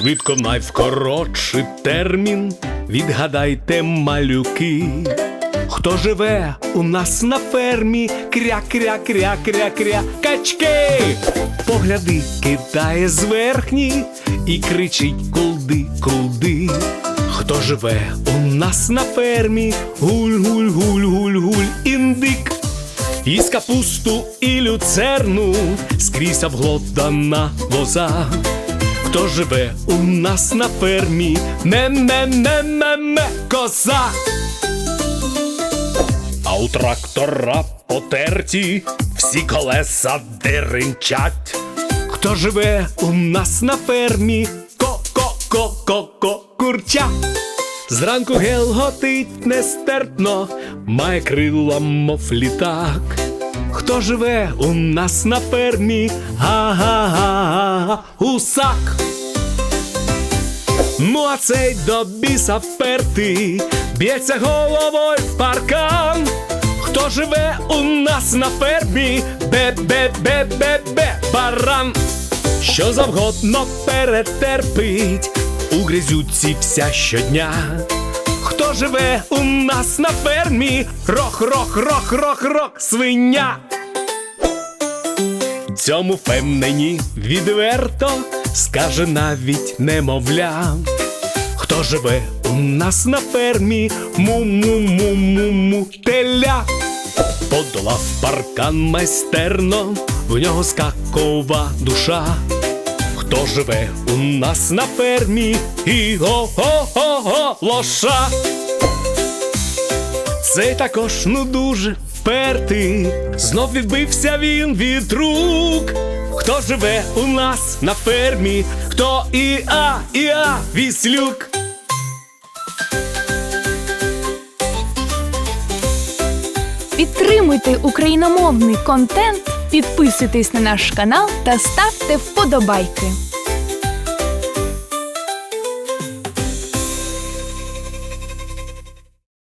Швидко найвкоротший термін, відгадайте малюки. Хто живе у нас на фермі? Кря, кря, кря, кря, кря, качки. Погляди кидає зверхні і кричить кулди, кулди. Хто живе у нас на фермі? Гуль, гуль, гуль, гуль, гуль, індик. Із капусту і люцерну скрізь обглодана лоза. Хто живе у нас на фермі? ме ме ме ме ме коза. А у трактора потерті всі колеса деренчать. Хто живе у нас на фермі? Ко-ко-ко-ко-ко курча. Зранку гелготить нестерпно, має крила, мов літак. Хто живе у нас на фермі? Га-га-га, гусак. Ну, а цей до біса впертий б'ється головою в паркан. Хто живе у нас на фермі? Бе-бе-бе-бе-бе, баран. Що завгодно перетерпить у грязюці вся щодня. Хто живе у нас на фермі? Рох, рох, рох, рох, рох, свиня. Цьому впевнені відверто скаже навіть немовля. Хто живе у нас на фермі? Му-му-му-му-му теля. Подолав паркан майстерно, в нього скакова душа. Хто живе у нас на фермі? І го-го-го-го лоша. Цей також ну дуже впертий, знов відбився він від рук. Хто живе у нас на фермі? Хто і а, і а, віслюк. Підтримуйте україномовний контент, підписуйтесь на наш канал та ставте вподобайки.